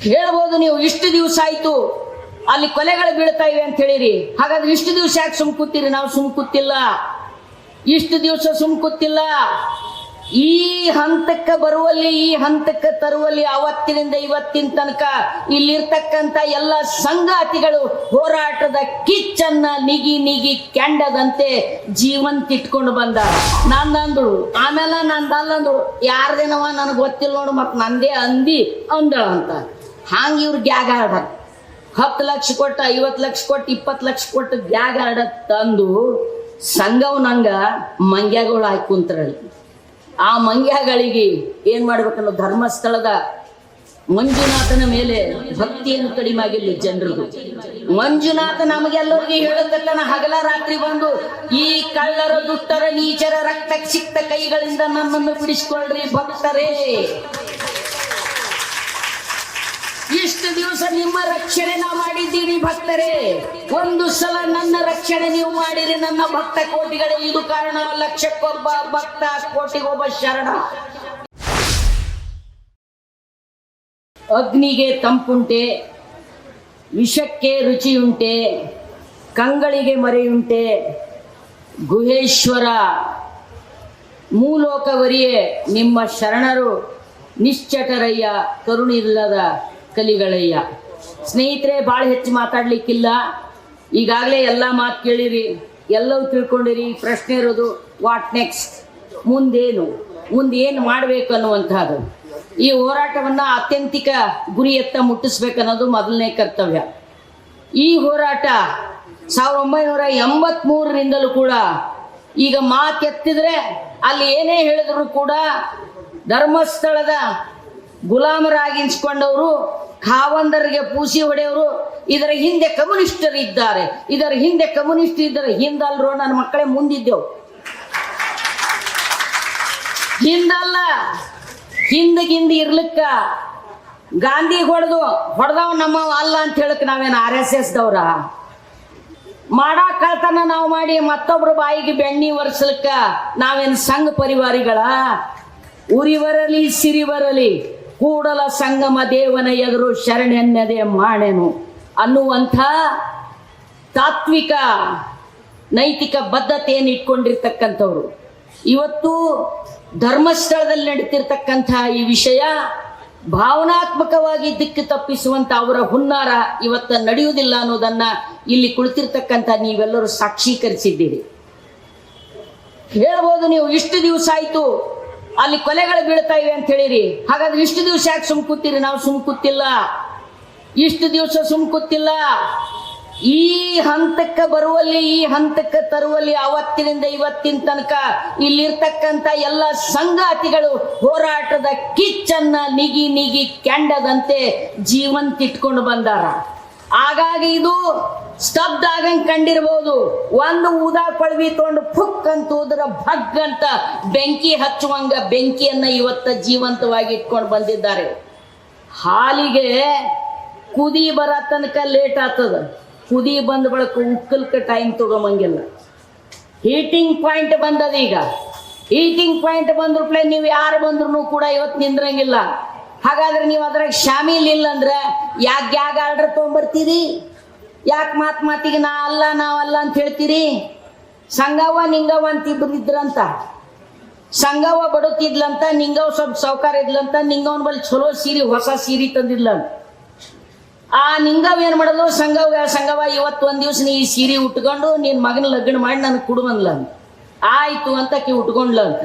ಹೇಳ್ಬೋದು ನೀವು, ಇಷ್ಟು ದಿವಸ ಆಯ್ತು. ಅಲ್ಲಿ ಕೊಲೆಗಳು ಬೀಳ್ತಾ ಇವೆ ಅಂತ ಹೇಳಿರಿ. ಹಾಗಾದ್ರೆ ಇಷ್ಟು ದಿವಸ ಯಾಕೆ ಸುಮ್ಕುತ್ತೀರಿ ನಾವು ಸುಮ್ಕುತ್ತಿಲ್ಲ ಇಷ್ಟು ದಿವಸ ಸುಮ್ಕುತ್ತಿಲ್ಲ ಈ ಹಂತಕ್ಕೆ ಬರುವಲ್ಲಿ, ಈ ಹಂತಕ್ಕೆ ತರುವಲ್ಲಿ, ಅವತ್ತಿನಿಂದ ಇವತ್ತಿನ ತನಕ ಇಲ್ಲಿರ್ತಕ್ಕಂಥ ಎಲ್ಲ ಸಂಗಾತಿಗಳು ಹೋರಾಟದ ಕಿಚ್ಚನ್ನ ನಿಗಿ ನಿಗಿ ಕೆಂಡದಂತೆ ಜೀವಂತ ಇಟ್ಕೊಂಡು ಬಂದ. ನಂದಂದಳು ಆಮೇಲೆ ನಂದಲ್ಲಂದಳು ಯಾರ್ದೇನವ ನನಗೆ ಗೊತ್ತಿಲ್ಲ ನೋಡು ಮತ್ತೆ ನಂದೇ ಅಂದಿ ಅಂದಳ ಅಂತ. ಹಾಂಗೆ ಇವ್ರು ಗ್ಯಾಗ ಆರ್ಡರ್ ಹತ್ತು ಲಕ್ಷ ಕೊಟ್ಟು, ಐವತ್ತು ಲಕ್ಷ ಕೊಟ್ಟು, ಇಪ್ಪತ್ತು ಲಕ್ಷ ಕೊಟ್ಟು ಗ್ಯಾಗ ಆಡ ತಂದು ಸಂಘವ್ ನಂಗೆ ಮಂಗ್ಯಾಗಳು ಹಾಕಿ ಕುಂತರಳಿ ಆ ಮಂಗ್ಯಗಳಿಗೆ ಏನು ಮಾಡ್ಬೇಕನ್ನೋ ಧರ್ಮಸ್ಥಳದ ಮಂಜುನಾಥನ ಮೇಲೆ ಭಕ್ತಿಯನ್ನು ಕಡಿಮೆ ಆಗಿಲ್ಲ ಜನರದು ಮಂಜುನಾಥ ನಮಗೆಲ್ಲರಿಗೆ ಹೇಳುತ್ತಲ್ಲ ಹಗಲ ರಾತ್ರಿ ಬಂದು ಈ ಕಳ್ಳರ ದುಷ್ಟರ ನೀಚರ ರಕ್ತ ಸಿಕ್ತ ಕೈಗಳಿಂದ ನನ್ನನ್ನು ಬಿಡಿಸ್ಕೊಳ್ರಿ ಭಕ್ತರೇ. ಇಷ್ಟು ದಿವಸ ನಿಮ್ಮ ರಕ್ಷಣೆ ನಾ ಮಾಡಿದ್ದೀನಿ ಭಕ್ತರೇ? ಒಂದು ಸಲ ನನ್ನ ರಕ್ಷಣೆ ನೀವು ಮಾಡಿರಿ, ನನ್ನ ಭಕ್ತ ಕೋಟಿಗಳ. ಇದು ಕಾರಣ ಲಕ್ಷಕ್ಕೊಬ್ಬ ಭಕ್ತ ಕೋಟಿಗೊಬ್ಬ ಶರಣ. ಅಗ್ನಿಗೆ ತಂಪುಂಟೆ, ವಿಷಕ್ಕೆ ರುಚಿಯುಂಟೆ, ಕಂಗಳಿಗೆ ಮರೆಯುಂಟೆ. ಗುಹೇಶ್ವರ ಮೂಲೋಕವರಿಯೇ, ನಿಮ್ಮ ಶರಣರು ನಿಶ್ಚಟರಯ್ಯ, ಕರುಣಿಲ್ಲದ ಕಲಿಗಳಯ್ಯ. ಸ್ನೇಹಿತರೆ ಭಾಳ ಹೆಚ್ಚು ಮಾತಾಡ್ಲಿಕ್ಕಿಲ್ಲ. ಈಗಾಗಲೇ ಎಲ್ಲ ಮಾತು ಕೇಳಿರಿ, ಎಲ್ಲವೂ ತಿಳ್ಕೊಂಡಿರಿ. ಪ್ರಶ್ನೆ ಇರೋದು ವಾಟ್ ನೆಕ್ಸ್ಟ್ ಮುಂದೇನು? ಮುಂದೇನು ಮಾಡಬೇಕು ಅನ್ನುವಂಥದ್ದು ಈ ಹೋರಾಟವನ್ನು ಅತ್ಯಂತಿಕ ಗುರಿಯತ್ತ ಮುಟ್ಟಿಸ್ಬೇಕನ್ನೋದು ಮೊದಲನೇ ಕರ್ತವ್ಯ. ಈ ಹೋರಾಟ ಸಾವಿರದ ಒಂಬೈನೂರ ಎಂಬತ್ಮೂರರಿಂದಲೂ ಕೂಡ ಈಗ ಮಾತೆತ್ತಿದ್ರೆ ಅಲ್ಲಿ ಏನೇ ಹೇಳಿದ್ರು ಕೂಡ ಧರ್ಮಸ್ಥಳದ ಗುಲಾಮರಾಗಿನ್ಸ್ಕೊಂಡವರು ಖಾವಂದರಿಗೆ ಪೂಸಿ ಹೊಡೆಯವರು, ಇದರ ಹಿಂದೆ ಕಮ್ಯುನಿಸ್ಟರು ಇದ್ದಾರೆ. ಇದರ ಹಿಂದೆ ಕಮ್ಯುನಿಸ್ಟ್ ಇದ್ದರೆ ಹಿಂದಲ್ರೋ ನನ್ನ ಮಕ್ಕಳೇ ಮುಂದಿದ್ದೆವು. ಹಿಂದಲ್ಲ ಹಿಂದಗಿಂದ ಇರ್ಲಿಕ್ಕ. ಗಾಂಧಿ ಹೊಡೆದು, ಹೊಡೆದವ್ ನಮ್ಮ ಅಲ್ಲ ಅಂತ ಹೇಳಕ್ ನಾವೇನು ಆರ್ ಎಸ್ ಎಸ್ ದವ್ರ? ಮಾಡಾ ಕಳ್ತನ ನಾವು ಮಾಡಿ ಮತ್ತೊಬ್ರ ಬಾಯಿಗೆ ಬೆಣ್ಣಿ ಒರೆಸ್ಲಿಕ್ಕ ನಾವೇನು ಸಂಘ ಪರಿವಾರಿಗಳ? ಉರಿ ಬರಲಿ ಸಿರಿ ಬರಲಿ ಕೂಡಲ ಸಂಗಮ ದೇವನ ಎದುರು ಶರಣೆನ್ನದೆ ಮಾಡೆನು. ಅನ್ನುವಂಥ ತಾತ್ವಿಕ, ನೈತಿಕ ಬದ್ಧತೆಯನ್ನು ಇಟ್ಕೊಂಡಿರ್ತಕ್ಕಂಥವ್ರು. ಇವತ್ತು ಧರ್ಮಸ್ಥಳದಲ್ಲಿ ನಡೀತಿರ್ತಕ್ಕಂಥ ಈ ವಿಷಯ ಭಾವನಾತ್ಮಕವಾಗಿ ದಿಕ್ಕು ತಪ್ಪಿಸುವಂತ ಅವರ ಹುನ್ನಾರ ಇವತ್ತ ನಡೆಯುವುದಿಲ್ಲ ಅನ್ನೋದನ್ನ ಇಲ್ಲಿ ಕುಳಿತಿರ್ತಕ್ಕಂಥ ನೀವೆಲ್ಲರೂ ಸಾಕ್ಷೀಕರಿಸಿದ್ದೀರಿ. ಹೇಳ್ಬೋದು ನೀವು, ಇಷ್ಟು ದಿವಸ ಆಯ್ತು. ಅಲ್ಲಿ ಕೊಲೆಗಳು ಬೀಳ್ತಾ ಇವೆ ಅಂತ ಹೇಳಿರಿ. ಹಾಗಾದ್ರೆ ಇಷ್ಟು ದಿವಸ ಯಾಕೆ ಸುಮ್ ಕೂತೀರಿ? ನಾವು ಸುಮ್ ಕೂತಿಲ್ಲ. ಇಷ್ಟು ದಿವಸ ಸುಮ್ ಕೂತಿಲ್ಲ. ಈ ಹಂತಕ್ಕೆ ಬರುವಲ್ಲಿ, ಈ ಹಂತಕ್ಕೆ ತರುವಲ್ಲಿ ಅವತ್ತಿನಿಂದ ಇವತ್ತಿನ ತನಕ ಇಲ್ಲಿರ್ತಕ್ಕಂಥ ಎಲ್ಲ ಸಂಗಾತಿಗಳು ಹೋರಾಟದ ಕಿಚ್ಚನ್ನ ನಿಗಿ ನಿಗಿ ಕೆಂಡದಂತೆ ಜೀವಂತ ಇಟ್ಕೊಂಡು ಬಂದಾರ. ಹಾಗಾಗಿ ಇದು ಸ್ತಬ್ಧ ಆಗಂಗ್ ಕಂಡಿರ್ಬೋದು. ಒಂದು ಊದಾ ಪಳವಿ ತಗೊಂಡು ಫುಕ್ ಅಂತ ಹೋದ್ರ ಭಗ್ ಅಂತ ಬೆಂಕಿ ಹಚ್ಚುವಂಗ ಬೆಂಕಿಯನ್ನ ಇವತ್ತ ಜೀವಂತವಾಗಿ ಇಟ್ಕೊಂಡು ಬಂದಿದ್ದಾರೆ. ಹಾಲಿಗೆ ಕುದಿ ಬರ ತನಕ ಲೇಟ್ ಆಗ್ತದ. ಕುದಿ ಬಂದ ಬಳಕ ಉಕ್ಕಲ್ಕ ಟೈಮ್ ತಗೊಂಬಂಗಿಲ್ಲ ಹೀಟಿಂಗ್ ಪಾಯಿಂಟ್ ಬಂದದ ಈಗ. ಹೀಟಿಂಗ್ ಪಾಯಿಂಟ್ ಬಂದ್ರಪ್ಲೆ ನೀವು ಯಾರು ಬಂದ್ರು ಕೂಡ ಇವತ್ತು ನಿಂದ್ರಂಗಿಲ್ಲ. ಹಾಗಾದ್ರೆ ನೀವು ಅದ್ರಾಗ ಶಾಮೀಲ್ ಇಲ್ಲ ಅಂದ್ರೆ ಯಾಕೆ ಯಾಕೆ ಆರ್ಡರ್ ತೊಗೊಂಬರ್ತೀರಿ? ಯಾಕೆ ಮಾತು ಮಾತಿಗೆ ನಾ ಅಲ್ಲ ನಾವಲ್ಲ ಅಂತ ಹೇಳ್ತೀರಿ? ಸಂಗವ್ವ, ನಿಂಗವ್ವ ಅಂತ ಇಬ್ಬರಿದ್ರಂತ ಸಂಗವ್ವ ಬಡುತ್ತಿದ್ಲಂತ ನಿಂಗವ್ ಸ್ವಲ್ಪ ಸೌಕಾರ ಇದ್ಲಂತ ನಿಂಗವನ್ ಬಲ್ಲಿ ಚಲೋ ಸೀರೆ, ಹೊಸ ಸೀರೆ ತಂದಿದ್ಲಂತ ಆ ನಿಂಗವ್ ಏನ್ ಮಾಡೋದು ಸಂಗವ ಸಂಗವ ಇವತ್ತು ಒಂದ್ ದಿವ್ಸ ನೀ ಈ ಸೀರೆ ಉಟ್ಕೊಂಡು ನಿನ್ ಮಗನ ಲಗ್ನ ಮಾಡಿ ನನಗೆ ಕುಡುವಂದ್ಲ ಆಯ್ತು ಅಂತ ಆಕಿ ಉಟ್ಕೊಂಡ್ಲ ಅಂತ.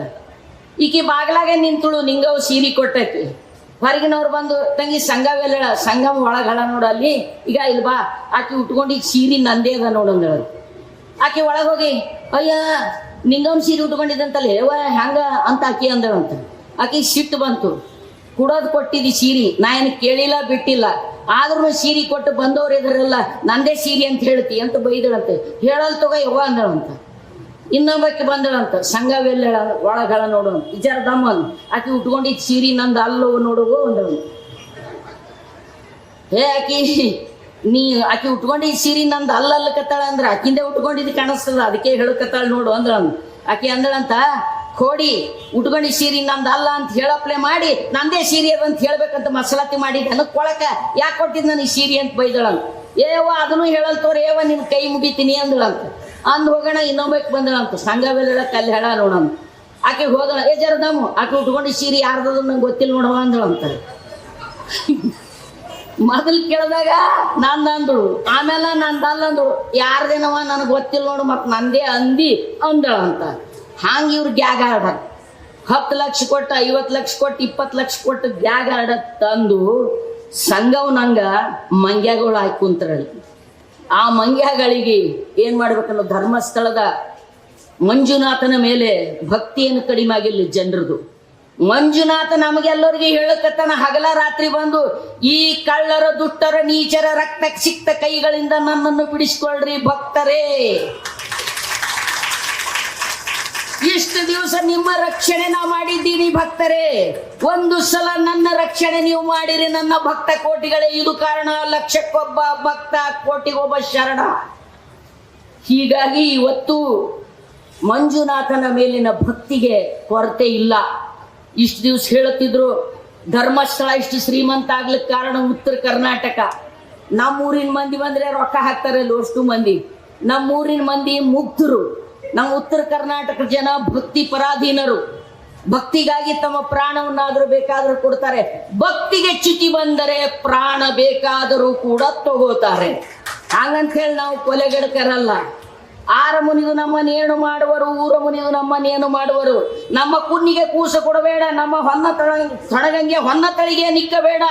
ಈಕಿ ಬಾಗ್ಲಾಗೆ ನಿಂತಳು ನಿಂಗವ್ ಸೀರೆ ಕೊಟ್ಟಾಕಿ ಹೊರಗಿನವ್ರು ಬಂದು, ತಂಗಿ ಸಂಘವೆಲ್ಲ ಸಂಗಮ ಒಳಗಳ ನೋಡು ಅಲ್ಲಿ. ಈಗ ಇಲ್ವಾ ಬಾ. ಆಕಿ ಉಟ್ಕೊಂಡು ಈಗ ಸೀರೆ ನಂದೇ ಅದ ನೋಡು ಅಂದಳು. ಆಕೆ ಒಳಗೆ ಹೋಗಿ, ಅಯ್ಯ, ನಿಂಗಮ್ ಸೀರೆ ಉಟ್ಕೊಂಡಿದ್ದಂತಲ್ಲ ಹೇವ ಹೆಂಗ ಅಂತ ಆಕಿ ಅಂದಳಂತ ಆಕಿ ಸಿಟ್ಟು ಬಂತು. ಕುಡೋದು ಕೊಟ್ಟಿದ್ದಿ ಸೀರೆ. ನಾ ಏನು ಕೇಳಿಲ್ಲ, ಬಿಟ್ಟಿಲ್ಲ. ಆದ್ರೂ ಸೀರೆ ಕೊಟ್ಟು ಬಂದವ್ರು ಇದ್ರಲ್ಲ, ನಂದೇ ಸೀರೆ ಅಂತ ಹೇಳ್ತಿ. ಅಂತ ಬೈದಳಂತೆ. ಹೇಳಲ್ ತಗೋ ಯವ್ವ ಅಂದಳಂತ ಇನ್ನೊಬ್ಬಕ್ಕೆ ಬಂದಳಂತ ಸಂಘವೆಲ್ಲ ಒಳಗಳ ನೋಡು ವಿಚಾರ ದಮ್ಮ ಆಕೆ ಉಟ್ಕೊಂಡಿದ್ದ ಸೀರೆ ನಂದು ಅಲ್ಲೋ ನೋಡುವ ಅಂದಳು. ಹೇ ಆಕಿ, ನೀ ಆಕಿ ಉಟ್ಕೊಂಡಿದ್ದ ಸೀರೆ ನಂದು ಅಲ್ಲಲ್ಲಕತ್ತಾಳ ಅಂದ್ರೆ ಆಕಿಂದೆ ಉಟ್ಕೊಂಡಿದ್ದು ಕಾಣಿಸ್ತದ, ಅದಕ್ಕೆ ಹೇಳಕತ್ತಾಳ ನೋಡು ಅಂದ್ರ ಆಕೆ ಅಂದಳಂತ ಕೋಡಿ ಉಟ್ಕೊಂಡಿ ಸೀರೆ ನಂದು ಅಲ್ಲ ಅಂತ ಹೇಳಪ್ಲೆ ಮಾಡಿ, ನಂದೇ ಸೀರೆ ಅದು ಅಂತ ಹೇಳ್ಬೇಕಂತ ಮಸಲಾತಿ ಮಾಡಿ ನನಗೆ ಕೊಳಕ ಯಾಕೆ ಕೊಟ್ಟಿದ್ ನನಗೆ ಸೀರೆ ಅಂತ ಬೈದಳಂತ. ಏವ ಅದನ್ನು ಹೇಳಲ್ತವ್ರ ಏವ ನಿನ್ ಕೈ ಮುಗಿತೀನಿ ಅಂದಳಂತ. ಅಂದ್ ಹೋಗೋಣ ಇನ್ನೊಬ್ಬಕ್ಕೆ ಸಂಘ ಸಂಘವೆಲ್ಲ ಕಲ್ಲಿ ಹೇಳ ನೋಡೋಣ ಆಕೆ ಹೋದಳ, ಏ ಆಕೆ ಉಟ್ಕೊಂಡು ಸೀರೆ ಯಾರ್ದದು ನಂಗೆ ಗೊತ್ತಿಲ್ಲ ನೋಡವ ಅಂದಳಂತ ಮೊದಲು ಕೇಳಿದಾಗ ನಂದು ಅಂದಳು. ಆಮೇಲೆ ನಂದಲ್ಲ ಅಂದಳು ಯಾರ್ದೇನವ ನನಗೆ ಗೊತ್ತಿಲ್ಲ ನೋಡು ಮತ್ತು ನಂದೇ ಅಂದಿ ಅಂದಳ ಅಂತ. ಹಂಗೆ ಇವ್ರು ಗ್ಯಾಗ ಆಡ ಹತ್ತು ಲಕ್ಷ ಕೊಟ್ಟು, ಐವತ್ತು ಲಕ್ಷ ಕೊಟ್ಟು, ಇಪ್ಪತ್ತು ಲಕ್ಷ ಕೊಟ್ಟು ಗ್ಯಾಗ ಆಡ ತಂದು ಸಂಘವ್ ನಂಗೆ ಮಂಗ್ಯಾಗಳು ಹಾಕಿ ಕುಂತರಲ್ಲಿ. ಆ ಮಂಗ್ಯಗಳಿಗೆ ಏನು ಮಾಡ್ಬೇಕನ್ನೋ ಧರ್ಮಸ್ಥಳದ ಮಂಜುನಾಥನ ಮೇಲೆ ಭಕ್ತಿಯನ್ನು ಕಡಿಮೆ ಆಗಿಲ್ಲ ಜನರದು. ಮಂಜುನಾಥ ನಮಗೆಲ್ಲರಿಗೆ ಹೇಳಕತ್ತನ ಹಗಲ ರಾತ್ರಿ ಬಂದು, ಈ ಕಳ್ಳರ ದುಟ್ಟರ ನೀಚರ ರಕ್ತಕ್ಕೆ ಸಿಕ್ತ ಕೈಗಳಿಂದ ನನ್ನನ್ನು ಬಿಡಿಸ್ಕೊಳ್ರಿ ಭಕ್ತರೇ. ಇಷ್ಟು ದಿವಸ ನಿಮ್ಮ ರಕ್ಷಣೆ ನಾ ಮಾಡಿದ್ದೀನಿ ಭಕ್ತರೇ. ಒಂದು ಸಲ ನನ್ನ ರಕ್ಷಣೆ ನೀವು ಮಾಡಿರಿ, ನನ್ನ ಭಕ್ತ ಕೋಟಿಗಳೇ. ಇದು ಕಾರಣ ಲಕ್ಷಕ್ಕೊಬ್ಬ ಭಕ್ತ ಕೋಟಿಗೊಬ್ಬ ಶರಣ. ಹೀಗಾಗಿ ಇವತ್ತು ಮಂಜುನಾಥನ ಮೇಲಿನ ಭಕ್ತಿಗೆ ಕೊರತೆ ಇಲ್ಲ. ಇಷ್ಟು ದಿವಸ ಹೇಳುತ್ತಿದ್ರು, ಧರ್ಮಸ್ಥಳ ಇಷ್ಟು ಶ್ರೀಮಂತ ಆಗ್ಲಿಕ್ಕೆ ಕಾರಣ ಉತ್ತರ ಕರ್ನಾಟಕ. ನಮ್ಮೂರಿನ ಮಂದಿ ಬಂದ್ರೆ ರೊಕ್ಕ ಹಾಕ್ತಾರೆ ಅಷ್ಟು ಮಂದಿ. ನಮ್ಮೂರಿನ ಮಂದಿ ಮುಗ್ಧರು. ನಮ್ಮ ಉತ್ತರ ಕರ್ನಾಟಕ ಜನ ಭಕ್ತಿ ಪರಾಧೀನರು. ಭಕ್ತಿಗಾಗಿ ತಮ್ಮ ಪ್ರಾಣವನ್ನಾದರೂ ಬೇಕಾದರೂ ಕೊಡ್ತಾರೆ. ಭಕ್ತಿಗೆ ಚ್ಯುತಿ ಬಂದರೆ ಪ್ರಾಣ ಬೇಕಾದರೂ ಕೂಡ ತಗೋತಾರೆ. ಹಾಗಂತ ಹೇಳಿ ನಾವು ಕೊಲೆಗಡಕರಲ್ಲ. ಆರ ಮುನಿದು ನಮ್ಮನ್ನೇನು ಮಾಡುವರು, ಊರ ಮುನಿದು ನಮ್ಮನ್ನೇನು ಮಾಡುವರು. ನಮ್ಮ ಕುನ್ನಿಗೆ ಕೂಸು ಕೊಡಬೇಡ, ನಮ್ಮ ಹೊನ್ನ ತಳ ಹೊನ್ನ ತಳಿಗೆ ನಿಕ್ಕಬೇಡ.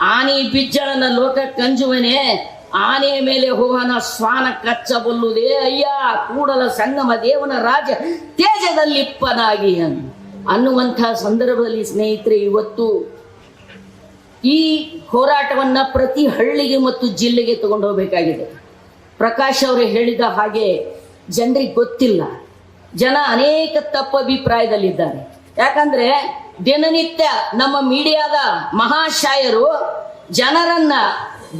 ಆನಿ ಬಿಜ್ಜಳನ ಲೋಕ ಕಂಜುವನೆ ಆನೆಯ ಮೇಲೆ ಹೋಗನ ಶ್ವಾನ ಕಚ್ಚಬಲ್ಲುದೇ ಅಯ್ಯ, ಕೂಡಲ ಸಂಗಮ ದೇವನ ರಾಜ ತೇಜದಲ್ಲಿಪ್ಪನಾಗಿ ಅನ್. ಅನ್ನುವಂಥ ಸಂದರ್ಭದಲ್ಲಿ ಸ್ನೇಹಿತರೆ, ಇವತ್ತು ಈ ಹೋರಾಟವನ್ನ ಪ್ರತಿ ಹಳ್ಳಿಗೆ ಮತ್ತು ಜಿಲ್ಲೆಗೆ ತಗೊಂಡು ಹೋಗಬೇಕಾಗಿದೆ. ಪ್ರಕಾಶ್ ಅವರು ಹೇಳಿದ ಹಾಗೆ ಜನರಿಗೆ ಗೊತ್ತಿಲ್ಲ. ಜನ ಅನೇಕ ತಪ್ಪು ಅಭಿಪ್ರಾಯದಲ್ಲಿದ್ದಾರೆ ಯಾಕಂದ್ರೆ ದಿನನಿತ್ಯ ನಮ್ಮ ಮೀಡಿಯಾದ ಮಹಾಶಾಯರು ಜನರನ್ನ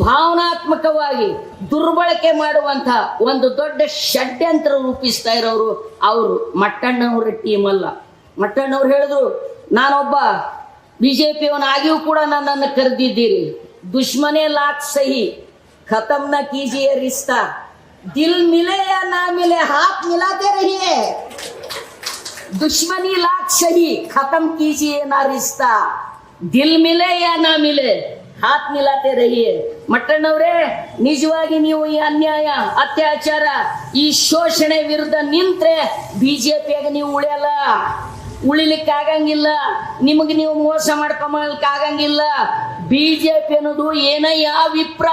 ಭಾವನಾತ್ಮಕವಾಗಿ ದುರ್ಬಳಕೆ ಮಾಡುವಂತ ಒಂದು ದೊಡ್ಡ ಷಡ್ಯಂತ್ರ ರೂಪಿಸ್ತಾ ಇರೋರು ಅವರು ಮಟ್ಟಣ್ಣವರ ಟೀಮ್ ಅಲ್ಲ ಮಟ್ಟಣ್ಣವ್ರು ಹೇಳಿದ್ರು ನಾನೊಬ್ಬ ಬಿಜೆಪಿಯವನಾಗಿಯೂ ಕೂಡ ನನ್ನನ್ನು ಕರೆದಿದ್ದೀರಿ ದುಶ್ಮನೆ ಲಾಕ್ ಸಹಿ खत्म न कीजिए रिश्ता दिल मिले या ना मिले हाथ मिलाते रहिए दुश्मनी लाख सही खत्म कीजिए ना रिश्ता दिल मिले या ना मिले ಹಾತ್ ಮಿಲಾತೆ ರಹಿ. ಮಟ್ಟಣ್ಣವ್ರೆ, ನಿಜವಾಗಿ ನೀವು ಈ ಅನ್ಯಾಯ, ಅತ್ಯಾಚಾರ, ಈ ಶೋಷಣೆ ವಿರುದ್ಧ ನಿಂತ್ರೆ ಬಿಜೆಪಿಯಾಗ ನೀವು ಉಳಿಯಲ್ಲ. ಉಳಿಲಿಕ್ಕೆ ಆಗಂಗಿಲ್ಲ. ನಿಮಗೆ ನೀವು ಮೋಸ ಮಾಡ್ಕೊಂಬಲಿಕ್ಕೆ ಆಗಂಗಿಲ್ಲ. ಬಿಜೆಪಿ ಅನ್ನೋದು ಏನಯ್ಯ ವಿಪ್ರ?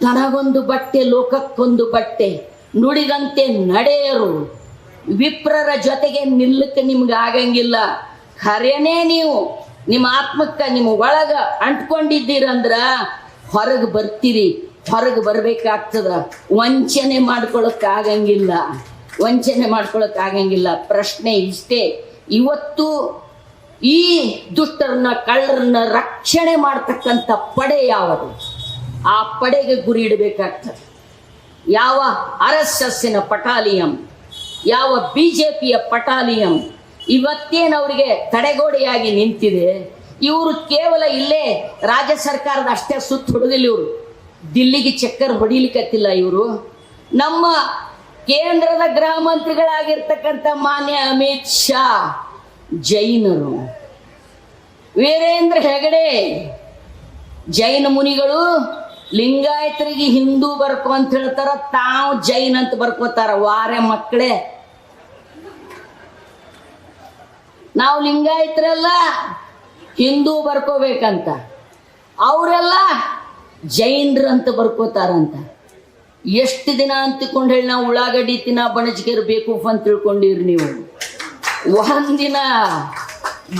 ತನಗೊಂದು ಬಟ್ಟೆ, ಲೋಕಕ್ಕೊಂದು ಬಟ್ಟೆ. ನುಡಿದಂತೆ ನಡೆಯರು. ವಿಪ್ರರ ಜೊತೆಗೆ ನಿಲ್ಲಕ್ಕೆ ನಿಮ್ಗೆ ಆಗಂಗಿಲ್ಲ. ಖರೇನೇ ನೀವು. ನಿಮ್ಮ ಆತ್ಮಕ್ಕ ನಿಮ್ಮ ಒಳಗ ಅಂಟ್ಕೊಂಡಿದ್ದೀರಂದ್ರ ಹೊರಗೆ ಬರ್ತೀರಿ, ಹೊರಗೆ ಬರ್ಬೇಕಾಗ್ತದ. ವಂಚನೆ ಮಾಡ್ಕೊಳಕ್ ಆಗಂಗಿಲ್ಲ ವಂಚನೆ ಮಾಡ್ಕೊಳಕ್ ಆಗಂಗಿಲ್ಲ ಪ್ರಶ್ನೆ ಇಷ್ಟೇ, ಇವತ್ತು ಈ ದುಷ್ಟರನ್ನ, ಕಳ್ಳರನ್ನ ರಕ್ಷಣೆ ಮಾಡ್ತಕ್ಕಂಥ ಪಡೆ ಯಾವುದು? ಆ ಪಡೆಗೆ ಗುರಿ ಇಡಬೇಕಾಗ್ತದೆ. ಯಾವ ಆರ್ ಎಸ್ ಪಟಾಲಿಯಂ, ಯಾವ ಬಿ ಜೆ ಪಿಯ ಪಟಾಲಿಯಂ ಇವತ್ತೇನು ಅವರಿಗೆ ತಡೆಗೋಡೆಯಾಗಿ ನಿಂತಿದೆ? ಇವರು ಕೇವಲ ಇಲ್ಲೇ ರಾಜ್ಯ ಸರ್ಕಾರದ ಅಷ್ಟೇ ಸುತ್ತ ಹೊಡೆದಿಲ್ಲ ಇವರು. ದಿಲ್ಲಿಗೆ ಚಕ್ಕರ್ ಹೊಡಿಲಿಕ್ಕತ್ತಿಲ್ಲ ಇವರು. ನಮ್ಮ ಕೇಂದ್ರದ ಗೃಹ ಮಂತ್ರಿಗಳಾಗಿರ್ತಕ್ಕಂಥ ಮಾನ್ಯ ಅಮಿತ್ ಶಾ, ಜೈನರು. ವೀರೇಂದ್ರ ಹೆಗಡೆ, ಜೈನ ಮುನಿಗಳು, ಲಿಂಗಾಯತರಿಗೆ ಹಿಂದೂ ಬರ್ಕೊ ಅಂತ ಹೇಳ್ತಾರ, ತಾವು ಜೈನ್ ಅಂತ ಬರ್ಕೋತಾರ. ವಾರೆ ಮಕ್ಕಳೇ ನಾವು ಲಿಂಗಾಯಿತರಲ್ಲ ಹಿಂದೂ ಬರ್ಕೋಬೇಕಂತ. ಅವರೆಲ್ಲ ಜೈನ್ರು ಅಂತ ಬರ್ಕೋತಾರಂತ. ಎಷ್ಟು ದಿನ ಅಂತಿಕೊಂಡು ಹೇಳಿ ನಾವು ಉಳ್ಳಾಗಡ್ಡಿ ತಿನ್ನ ಬಣಜಿಗೆರು ಬೇಕು ಅಂತ ತಿಳ್ಕೊಂಡಿರಿ ನೀವು. ಒಂದಿನ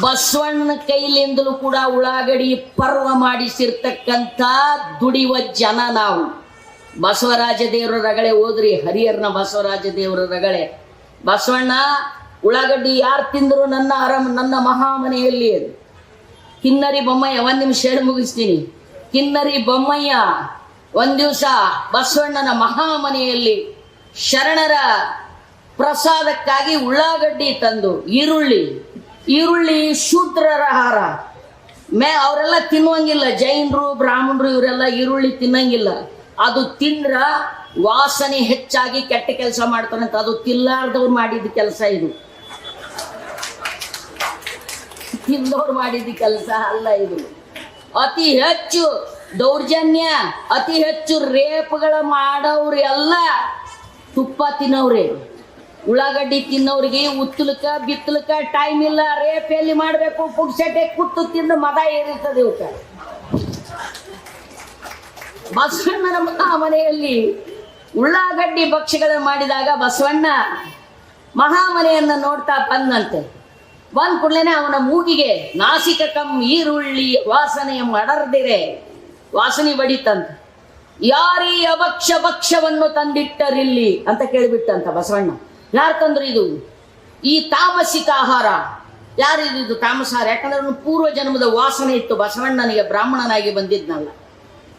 ಬಸವಣ್ಣ ಕೈಲಿಂದಲೂ ಕೂಡ ಉಳ್ಳಾಗಡಿ ಪರ್ವ ಮಾಡಿಸಿರ್ತಕ್ಕಂಥ ದುಡಿಯುವ ಜನ ನಾವು. ಬಸವರಾಜ ದೇವರ ರಗಳೆ ಹೋದ್ರಿ, ಹರಿಹರನ ಬಸವರಾಜ ದೇವರ ರಗಳೆ. ಬಸವಣ್ಣ ಉಳ್ಳಾಗಡ್ಡಿ ಯಾರು ತಿಂದರು ನನ್ನ ಅರಮ, ನನ್ನ ಮಹಾಮನೆಯಲ್ಲಿ ಕಿನ್ನರಿ ಬೊಮ್ಮಯ್ಯ, ಒಂದು ನಿಮಿಷ ಹೇಳಿ ಮುಗಿಸ್ತೀನಿ. ಕಿನ್ನರಿ ಬೊಮ್ಮಯ್ಯ, ಒಂದು ದಿವಸ ಬಸವಣ್ಣನ ಮಹಾಮನೆಯಲ್ಲಿ ಶರಣರ ಪ್ರಸಾದಕ್ಕಾಗಿ ಉಳ್ಳಾಗಡ್ಡಿ ತಂದು, ಈರುಳ್ಳಿ ಈರುಳ್ಳಿ ಶೂದ್ರರ ಆಹಾರ. ಮೇ, ಅವರೆಲ್ಲ ತಿನ್ನುವಂಗಿಲ್ಲ. ಜೈನರು, ಬ್ರಾಹ್ಮಣರು ಇವರೆಲ್ಲ ಈರುಳ್ಳಿ ತಿನ್ನಂಗಿಲ್ಲ. ಅದು ತಿಂದ್ರ ವಾಸನೆ ಹೆಚ್ಚಾಗಿ ಕೆಟ್ಟ ಕೆಲಸ ಮಾಡ್ತಾರಂತ. ಅದು ತಿಲ್ಲಾರ್ದವ್ರು ಮಾಡಿದ ಕೆಲಸ ಇದು. ತಿಂದವ್ರು ಮಾಡಿದ ಕೆಲಸ ಅಲ್ಲ ಇದು. ಅತಿ ಹೆಚ್ಚು ದೌರ್ಜನ್ಯ, ಅತಿ ಹೆಚ್ಚು ರೇಪ್ಗಳ ಮಾಡೋರು ಎಲ್ಲ ತುಪ್ಪ ತಿನ್ನೋರೇ ಉಳ್ಳಾಗಡ್ಡಿ ತಿನ್ನೋರಿಗೆ ಉತ್ತಲಕ, ಬಿತ್ತಲಕ ಟೈಮ್ ಇಲ್ಲ. ರೇಪ್ ಎಲ್ಲಿ ಮಾಡಬೇಕು? ಸೆಟ್ ಕುತ್ತು ತಿಂದು ಮದ ಏರಿರ್ತದೆ ಇವಕ್ಕೆ ಬಸವಣ್ಣನ ಮಹಾಮನೆಯಲ್ಲಿ ಮನೆಯಲ್ಲಿ ಉಳ್ಳಾಗಡ್ಡಿ ಭಕ್ಷ್ಯಗಳನ್ನು ಮಾಡಿದಾಗ ಬಸವಣ್ಣ ಮಹಾಮನೆಯನ್ನ ನೋಡ್ತಾ ಬಂದಂತೆ. ಬಂದ್ ಕೂಡಲೇ ಅವನ ಮೂಗಿಗೆ ನಾಸಿಕ ಕಂ ಈರುಳ್ಳಿ ವಾಸನೆ ಮಡರ್ದಿರೆ. ವಾಸನೆ ಬಡಿತಂತ. ಯಾರೀ ಅಭಕ್ಷ ಭಕ್ಷ್ಯವನ್ನು ತಂದಿಟ್ಟರಿಲ್ಲಿ ಅಂತ ಕೇಳಿಬಿಟ್ಟಂತ ಬಸವಣ್ಣ. ಯಾರು ತಂದ್ರು ಇದು? ಈ ತಾಮಸಿಕ ಆಹಾರ. ಯಾರಿದು ಇದು? ತಾಮಸಾರ ಯಾಕಂದ್ರೆ ಪೂರ್ವ ಜನ್ಮದ ವಾಸನೆ ಇತ್ತು. ಬಸವಣ್ಣನಿಗೆ ಬ್ರಾಹ್ಮಣನಾಗಿ ಬಂದಿದ್ನಲ್ಲ.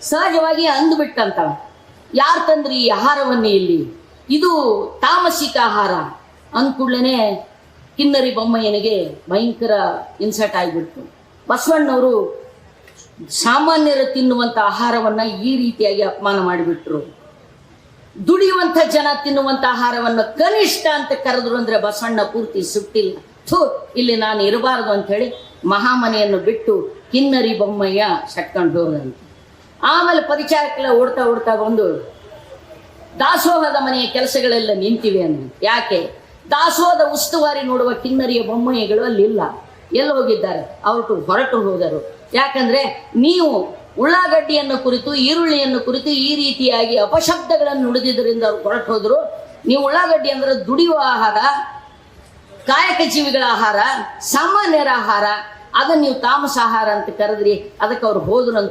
ಸಹಜವಾಗಿ ಅಂದ್ಬಿಟ್ಟಂತ ಯಾರು ತಂದ್ರಿ ಈ ಆಹಾರವನ್ನು ಇಲ್ಲಿ? ಇದು ತಾಮಸಿಕ ಆಹಾರ. ಅಂದ್ಕೂಡ್ಲೇ ಕಿನ್ನರಿ ಬೊಮ್ಮಯ್ಯನಿಗೆ ಭಯಂಕರ ಇನ್ಸರ್ಟ್ ಆಗಿಬಿಡ್ತು. ಬಸವಣ್ಣವರು ಸಾಮಾನ್ಯರು ತಿನ್ನುವಂಥ ಆಹಾರವನ್ನು ಈ ರೀತಿಯಾಗಿ ಅಪಮಾನ ಮಾಡಿಬಿಟ್ರು. ದುಡಿಯುವಂಥ ಜನ ತಿನ್ನುವಂಥ ಆಹಾರವನ್ನು ಕನಿಷ್ಠ ಅಂತ ಕರೆದ್ರು ಅಂದರೆ ಬಸವಣ್ಣ ಪೂರ್ತಿ ಸುಟ್ಟಿಲ್ಲ. ಥೂ, ಇಲ್ಲಿ ನಾನು ಇರಬಾರದು ಅಂಥೇಳಿ ಮಹಾಮನೆಯನ್ನು ಬಿಟ್ಟು ಕಿನ್ನರಿ ಬೊಮ್ಮಯ್ಯ ಸಟ್ಕೊಂಡು ಹೋದಂತೆ ಆಮೇಲೆ ಪರಿಚಾರಕ್ಕೆಲ್ಲ ಓಡ್ತಾ ಓಡ್ತಾ ಬಂದು ದಾಸೋಹದ ಮನೆಯ ಕೆಲಸಗಳೆಲ್ಲ ನಿಂತಿವೆ ಅಂದ್ರು ಯಾಕೆ? ದಾಸೋಹದ ಉಸ್ತುವಾರಿ ನೋಡುವ ಕಿನ್ನರಿಯ ಬೊಮ್ಮಯ್ಯಗಳು ಅಲ್ಲಿಲ್ಲ ಎಲ್ಲಿ ಹೋಗಿದ್ದಾರೆ? ಅವರು ಹೊರಟು ಹೋದರು. ಯಾಕಂದ್ರೆ ನೀವು ಉಳ್ಳಾಗಡ್ಡಿಯನ್ನು ಕುರಿತು, ಈರುಳ್ಳಿಯನ್ನು ಕುರಿತು ಈ ರೀತಿಯಾಗಿ ಅಪಶಬ್ದಗಳನ್ನು ನುಡಿದಿದ್ದರಿಂದ ಅವ್ರು ಹೊರಟು ಹೋದರು. ನೀವು ಉಳ್ಳಾಗಡ್ಡಿ ಅಂದ್ರೆ ದುಡಿಯುವ ಆಹಾರ, ಕಾಯಕ ಜೀವಿಗಳ ಆಹಾರ, ಸಾಮಾನ್ಯರ ಆಹಾರ, ಅದನ್ನ ನೀವು ತಾಮಸ ಆಹಾರ ಅಂತ ಕರೆದ್ರಿ. ಅದಕ್ಕೆ ಅವ್ರು ಹೋದ್ರು ಅಂದ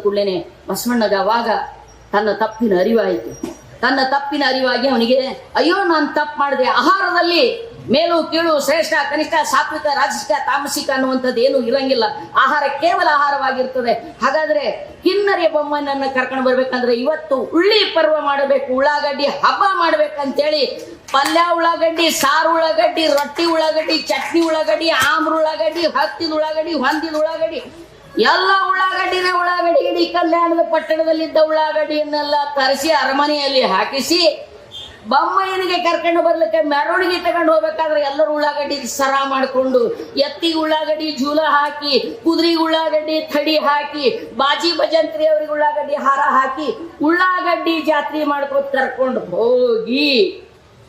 ಬಸವಣ್ಣಗ ಅವಾಗ ತನ್ನ ತಪ್ಪಿನ ಅರಿವಾಯಿತು. ತನ್ನ ತಪ್ಪಿನ ಅರಿವಾಗಿ ಅವನಿಗೆ, ಅಯ್ಯೋ, ನಾನು ತಪ್ಪು ಮಾಡಿದೆ. ಆಹಾರದಲ್ಲಿ ಮೇಲು, ಕೀಳು, ಶ್ರೇಷ್ಠ, ಕನಿಷ್ಠ, ಸಾತ್ವಿಕ, ರಾಜಸಿಕ, ತಾಮಸಿಕ ಅನ್ನುವಂಥದ್ದು ಏನು ಇರಂಗಿಲ್ಲ. ಆಹಾರ ಕೇವಲ ಆಹಾರವಾಗಿರ್ತದೆ. ಹಾಗಾದ್ರೆ ಕಿನ್ನರಿಯ ಬೊಮ್ಮನನ್ನ ಕರ್ಕೊಂಡು ಬರ್ಬೇಕಂದ್ರೆ ಇವತ್ತು ಉಳ್ಳಿ ಪರ್ವ ಮಾಡಬೇಕು, ಉಳ್ಳಾಗಡ್ಡಿ ಹಬ್ಬ ಮಾಡ್ಬೇಕಂತೇಳಿ ಪಲ್ಯ ಉಳ್ಳಾಗಡ್ಡಿ, ಸಾರು ಉಳ್ಳಾಗಡ್ಡಿ, ರೊಟ್ಟಿ ಉಳ್ಳಾಗಡ್ಡಿ, ಚಟ್ನಿ ಉಳ್ಳಾಗಡ್ಡಿ, ಆಮ್ರ ಉಳ್ಳಾಗಡ್ಡಿ, ಹತ್ತಿದ ಉಳ್ಳಾಗಡ್ಡಿ, ಹೊಂದಿದ ಉಳ್ಳಾಗಡ್ಡಿ ಎಲ್ಲ ಉಳ್ಳಾಗಡ್ಡಿನ ಉಳ್ಳಾಗಡ್ಡಿ ಕಲ್ಯಾಣದ ಪಟ್ಟಣದಲ್ಲಿದ್ದ ಉಳ್ಳಾಗಡ್ಡಿಯನ್ನೆಲ್ಲ ತರಿಸಿ ಅರಮನೆಯಲ್ಲಿ ಹಾಕಿಸಿ ಬೊಮ್ಮಯ್ಯನಿಗೆ ಕರ್ಕೊಂಡು ಬರ್ಲಿಕ್ಕೆ ಮೆರವಣಿಗೆ ತಗೊಂಡು ಹೋಗ್ಬೇಕಾದ್ರೆ ಎಲ್ಲರೂ ಉಳ್ಳಾಗಡ್ಡಿ ಸರ ಮಾಡಿಕೊಂಡು ಎತ್ತಿಗೆ ಉಳ್ಳಾಗಡ್ಡಿ ಜೂಲ ಹಾಕಿ ಕುದುರೆಗೆ ಉಳ್ಳಾಗಡ್ಡಿ ಥಡಿ ಹಾಕಿ, ಬಾಜಿ ಭಜಂತ್ರಿ ಅವ್ರಿಗೆ ಉಳ್ಳಾಗಡ್ಡಿ ಹಾರ ಹಾಕಿ, ಉಳ್ಳಾಗಡ್ಡಿ ಜಾತ್ರೆ ಮಾಡ್ಕೊಂಡು ಕರ್ಕೊಂಡು ಹೋಗಿ.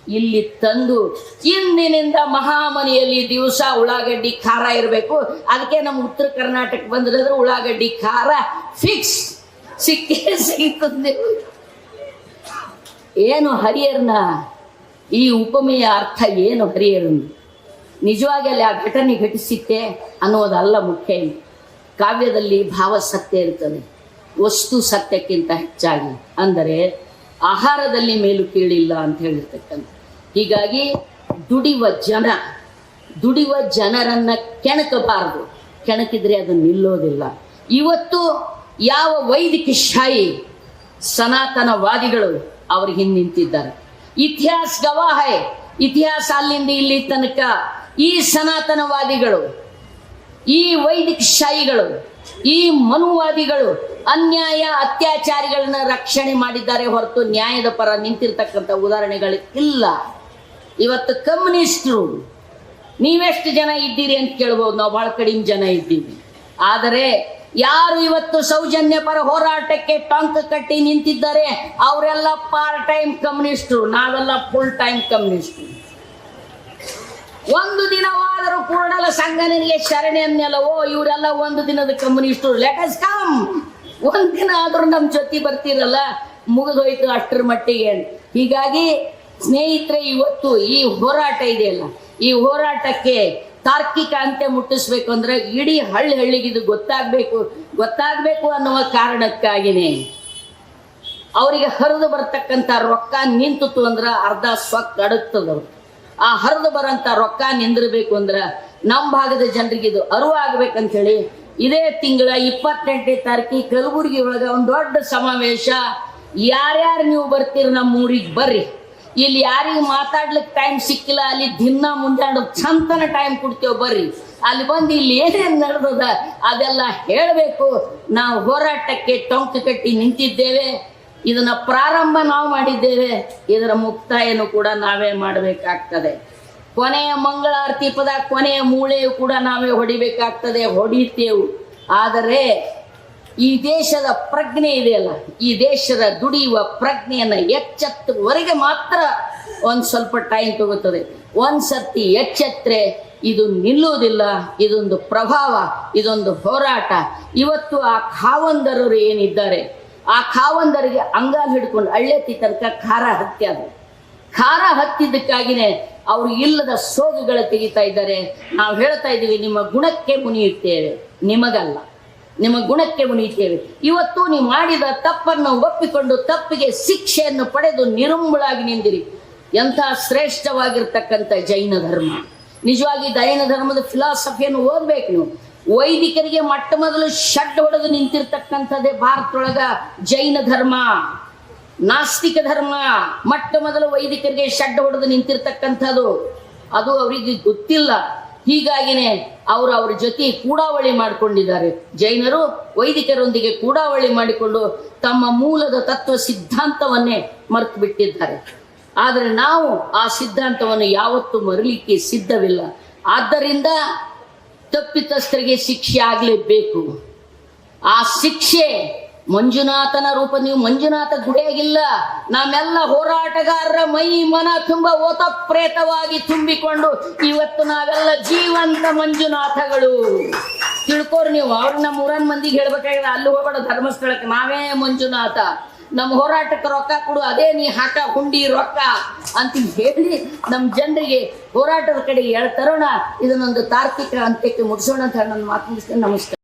ಇಲ್ಲಿ ತಂದು ಇಂದಿನಿಂದ ಮಹಾಮನೆಯಲ್ಲಿ ದಿವಸ ಉಳ್ಳಾಗಡ್ಡಿ ಖಾರ ಇರಬೇಕು. ಅದಕ್ಕೆ ನಮ್ಮ ಉತ್ತರ ಕರ್ನಾಟಕ ಬಂದ್ರೆ ಉಳ್ಳಾಗಡ್ಡಿ ಖಾರ ಫಿಕ್ಸ್ ಸಿಕ್ಕೇ ಸಿಗ್ತದೆ ಏನು ಹರಿಯರ್ನ ಈ ಉಪಮೆಯ ಅರ್ಥ ಏನು ಹರಿಯರನ್ನು ನಿಜವಾಗಿ ಅಲ್ಲಿ ಆ ಘಟನೆ ಘಟಿಸಿತ್ತೆ ಅನ್ನೋದಲ್ಲ ಮುಖ್ಯ. ಕಾವ್ಯದಲ್ಲಿ ಭಾವ ಸತ್ಯ ಇರ್ತದೆ. ವಸ್ತು ಸತ್ಯಕ್ಕಿಂತ ಹೆಚ್ಚಾಗಿ. ಅಂದರೆ ಆಹಾರದಲ್ಲಿ ಮೇಲು ಕೀಳಿಲ್ಲ ಅಂತ ಹೇಳಿರ್ತಕ್ಕಂಥ. ಹೀಗಾಗಿ ದುಡಿಯುವ ಜನ ದುಡಿಯುವ ಜನರನ್ನು ಕೆಣಕಬಾರದು. ಕೆಣಕಿದ್ರೆ ಅದು ನಿಲ್ಲೋದಿಲ್ಲ. ಇವತ್ತು ಯಾವ ವೈದಿಕ ಶಾಹಿ ಸನಾತನವಾದಿಗಳು ಅವ್ರ ಹಿಂದೆ ನಿಂತಿದ್ದಾರೆ. ಇತಿಹಾಸ ಗವಾಹ. ಇತಿಹಾಸ ಅಲ್ಲಿಂದ ಇಲ್ಲಿ ತನಕ ಈ ಸನಾತನವಾದಿಗಳು, ಈ ವೈದಿಕ ಶಾಹಿಗಳು ಈ ಮನುವಾದಿಗಳು ಅನ್ಯಾಯ, ಅತ್ಯಾಚಾರಿಗಳನ್ನ ರಕ್ಷಣೆ ಮಾಡಿದ್ದಾರೆ ಹೊರತು ನ್ಯಾಯದ ಪರ ನಿಂತಿರ್ತಕ್ಕಂಥ ಉದಾಹರಣೆಗಳು ಇಲ್ಲ ಇವತ್ತು ಕಮ್ಯುನಿಸ್ಟ್ರು, ನೀವೆಷ್ಟು ಜನ ಇದ್ದೀರಿ ಅಂತ ಕೇಳ್ಬೋದು, ನಾವು ಬಹಳ ಕಡಿಮೆ ಜನ ಇದ್ದೀವಿ. ಆದರೆ ಯಾರು ಇವತ್ತು ಸೌಜನ್ಯ ಪರ ಹೋರಾಟಕ್ಕೆ ಟಾಂಕ್ ಕಟ್ಟಿ ನಿಂತಿದ್ದಾರೆ, ಅವರೆಲ್ಲ ಪಾರ್ಟ್ ಟೈಮ್ ಕಮ್ಯುನಿಸ್ಟ್ರು, ನಾವೆಲ್ಲ ಫುಲ್ ಟೈಮ್ ಕಮ್ಯುನಿಸ್ಟರು. ಒಂದು ದಿನವಾದರೂ ಕೂಡಲ ಸಂಘನಿಗೆ ಶರಣೆಯನ್ನೆಲ್ಲವೋ ಇವರೆಲ್ಲ ಒಂದು ದಿನದ ಕಮ್ಯುನಿಸ್ಟರು. ಲೆಟಸ್ ಕಮ್ ಒಂದ್ ದಿನ ಆದ್ರೂ ನಮ್ ಜೊತೆ ಬರ್ತಿರಲ್ಲ, ಮುಗಿದೋಯ್ತು ಅಷ್ಟರ ಮಟ್ಟಿಗೆ. ಹೀಗಾಗಿ ಸ್ನೇಹಿತರೆ, ಇವತ್ತು ಈ ಹೋರಾಟ ಇದೆಯಲ್ಲ? ಈ ಹೋರಾಟಕ್ಕೆ ತಾರ್ಕಿಕ ಅಂತ್ಯ ಮುಟ್ಟಿಸ್ಬೇಕು ಅಂದ್ರೆ ಇಡೀ ಹಳ್ಳಿ ಹಳ್ಳಿಗೆ ಇದು ಗೊತ್ತಾಗ್ಬೇಕು. ಗೊತ್ತಾಗ್ಬೇಕು ಅನ್ನುವ ಕಾರಣಕ್ಕಾಗಿನೇ ಅವರಿಗೆ ಹರಿದು ಬರ್ತಕ್ಕಂಥ ರೊಕ್ಕ ನಿಂತುತು ಅಂದ್ರ ಅರ್ಧ ಸ್ವಕ್ ಅಡಗ್ತದವ್ರು ಆ ಹರಿದು ಬರಂತ ರೊಕ್ಕ ನಿಂದಿರಬೇಕು ಅಂದ್ರ ನಮ್ಮ ಭಾಗದ ಜನರಿಗೆ ಇದು ಅರಿವಾಗ್ಬೇಕಂತ ಹೇಳಿ ಇದೇ ತಿಂಗಳ ಇಪ್ಪತ್ತೆಂಟನೇ ತಾರೀಕಿ ಕಲಬುರಗಿ ಒಳಗೆ ಒಂದು ದೊಡ್ಡ ಸಮಾವೇಶ. ಯಾರ್ಯಾರು ನೀವು ಬರ್ತೀರಿ ನಮ್ಮ ಊರಿಗೆ ಬರ್ರಿ. ಇಲ್ಲಿ ಯಾರಿಗೆ ಮಾತಾಡ್ಲಿಕ್ಕೆ ಟೈಮ್ ಸಿಕ್ಕಿಲ್ಲ, ಅಲ್ಲಿ ದಿನ ಮುಂಜಾನೆ ಚಂತನ ಟೈಮ್ ಕೊಡ್ತೇವೆ ಬರ್ರಿ. ಅಲ್ಲಿ ಬಂದು ಇಲ್ಲಿ ಏನೇನು ನಡೆದದ ಅದೆಲ್ಲ ಹೇಳಬೇಕು. ನಾವು ಹೋರಾಟಕ್ಕೆ ಟೊಂಕು ಕಟ್ಟಿ ನಿಂತಿದ್ದೇವೆ. ಇದನ್ನ ಪ್ರಾರಂಭ ನಾವು ಮಾಡಿದ್ದೇವೆ. ಇದರ ಮುಕ್ತಾಯನು ಕೂಡ ನಾವೇ ಮಾಡಬೇಕಾಗ್ತದೆ. ಕೊನೆಯ ಮಂಗಳಾರತಿ ಪದ, ಕೊನೆಯ ಮೂಳೆಯು ಕೂಡ ನಾವೇ ಹೊಡಿಬೇಕಾಗ್ತದೆ. ಹೊಡಿತೇವು. ಆದರೆ ಈ ದೇಶದ ಪ್ರಜ್ಞೆ ಇದೆಯಲ್ಲ ಈ ದೇಶದ ದುಡಿಯುವ ಪ್ರಜ್ಞೆಯನ್ನು ಎಚ್ಚೆತ್ತುವರೆಗೆ ಮಾತ್ರ ಒಂದು ಸ್ವಲ್ಪ ಟೈಮ್ ತಗೋತದೆ. ಒಂದ್ ಸರ್ತಿ ಎಚ್ಚೆತ್ತರೆ, ಇದು ನಿಲ್ಲುವುದಿಲ್ಲ, ಇದೊಂದು ಪ್ರಭಾವ, ಇದೊಂದು ಹೋರಾಟ. ಇವತ್ತು ಆ ಖಾವಂದರರು ಏನಿದ್ದಾರೆ? ಆ ಖಾವಂದರಿಗೆ ಅಂಗಾಲು ಹಿಡ್ಕೊಂಡು ಅಳ್ಳೆತ್ತಿ ತನಕ ಖಾರ ಹತ್ಯದು ಖಾರ ಹತ್ತಿದ್ದಕ್ಕಾಗಿನೇ ಅವರು ಇಲ್ಲದ ಸೋಗುಗಳ ತೆಗಿತಾ ಇದ್ದಾರೆ. ನಾವು ಹೇಳ್ತಾ ಇದ್ದೀವಿ, ನಿಮ್ಮ ಗುಣಕ್ಕೆ ಮುನಿಯುತ್ತೇವೆ. ನಿಮಗಲ್ಲ. ನಿಮ್ಮ ಗುಣಕ್ಕೆ ಉಣಿತೇವೆ ಇವತ್ತು ನೀವು ಮಾಡಿದ ತಪ್ಪನ್ನು ಒಪ್ಪಿಕೊಂಡು ತಪ್ಪಿಗೆ ಶಿಕ್ಷೆಯನ್ನು ಪಡೆದು ನಿರುಂಬಳಾಗಿ ನಿಂದಿರಿ. ಎಂಥ ಶ್ರೇಷ್ಠವಾಗಿರ್ತಕ್ಕಂಥ ಜೈನ ಧರ್ಮ. ನಿಜವಾಗಿ ಜೈನ ಧರ್ಮದ ಫಿಲಾಸಫಿಯನ್ನು ಓದಬೇಕು ನೀವು. ವೈದಿಕರಿಗೆ ಮೊಟ್ಟ ಮೊದಲು ಶಡ್ ಹೊಡೆದು ನಿಂತಿರ್ತಕ್ಕಂಥದ್ದೇ ಭಾರತದೊಳಗ ಜೈನ ಧರ್ಮ. ನಾಸ್ತಿಕ ಧರ್ಮ. ಮೊಟ್ಟ ಮೊದಲು ವೈದಿಕರಿಗೆ ಷಡ್ ಹೊಡೆದು ನಿಂತಿರ್ತಕ್ಕಂಥದ್ದು. ಅದು ಅವರಿಗೆ ಗೊತ್ತಿಲ್ಲ. ಹೀಗಾಗಿನೇ ಅವರು ಅವರ ಜೊತೆ ಕೂಡಾವಳಿ ಮಾಡಿಕೊಂಡಿದ್ದಾರೆ. ಜೈನರು ವೈದಿಕರೊಂದಿಗೆ ಕೂಡಾವಳಿ ಮಾಡಿಕೊಂಡು ತಮ್ಮ ಮೂಲದ ತತ್ವ ಸಿದ್ಧಾಂತವನ್ನೇ ಮರೆತು ಬಿಟ್ಟಿದ್ದಾರೆ ಆದರೆ ನಾವು ಆ ಸಿದ್ಧಾಂತವನ್ನು ಯಾವತ್ತೂ ಮರಲಿಕ್ಕೆ ಸಿದ್ಧವಿಲ್ಲ. ಆದ್ದರಿಂದ ತಪ್ಪಿತಸ್ಥರಿಗೆ ಶಿಕ್ಷೆ ಆಗಲೇಬೇಕು. ಆ ಶಿಕ್ಷೆ ಮಂಜುನಾಥನ ರೂಪ ನೀವು ಮಂಜುನಾಥ ಗುಡಿಯಾಗಿಲ್ಲ ನಮ್ಮೆಲ್ಲ ಹೋರಾಟಗಾರರ ಮೈ ಮನ ತುಂಬ ಓತಪ್ರೇತವಾಗಿ ತುಂಬಿಕೊಂಡು ಇವತ್ತು ನಾವೆಲ್ಲ ಜೀವಂತ ಮಂಜುನಾಥಗಳು. ತಿಳ್ಕೊರು ನೀವು, ಅವ್ರು ನಮ್ಮ ಊರನ್ ಮಂದಿಗೆ ಹೇಳ್ಬೇಕಾಗಿದೆ, ಅಲ್ಲಿ ಹೋಗೋಣ ಧರ್ಮಸ್ಥಳಕ್ಕೆ. ನಾವೇ ಮಂಜುನಾಥ. ನಮ್ಮ ಹೋರಾಟಕ್ಕೆ ರೊಕ್ಕ ಕೊಡು, ಅದೇ ನೀ ಹಾಕ, ಹುಂಡಿ ರೊಕ್ಕ ಅಂತ ಹೇಳಿ ನಮ್ಮ ಜನರಿಗೆ ಹೋರಾಟದ ಕಡೆ ಹೇಳ್ತರೋಣ ಇದನ್ನೊಂದು ತಾರ್ಕಿಕ ಅಂತ್ಯಕ್ಕೆ ಮುಗಿಸೋಣ ಅಂತ ಹೇಳಿ ನನ್ನ ಮಾತು ಮುಗಿಸ್ತೇನೆ. ನಮಸ್ಕಾರ.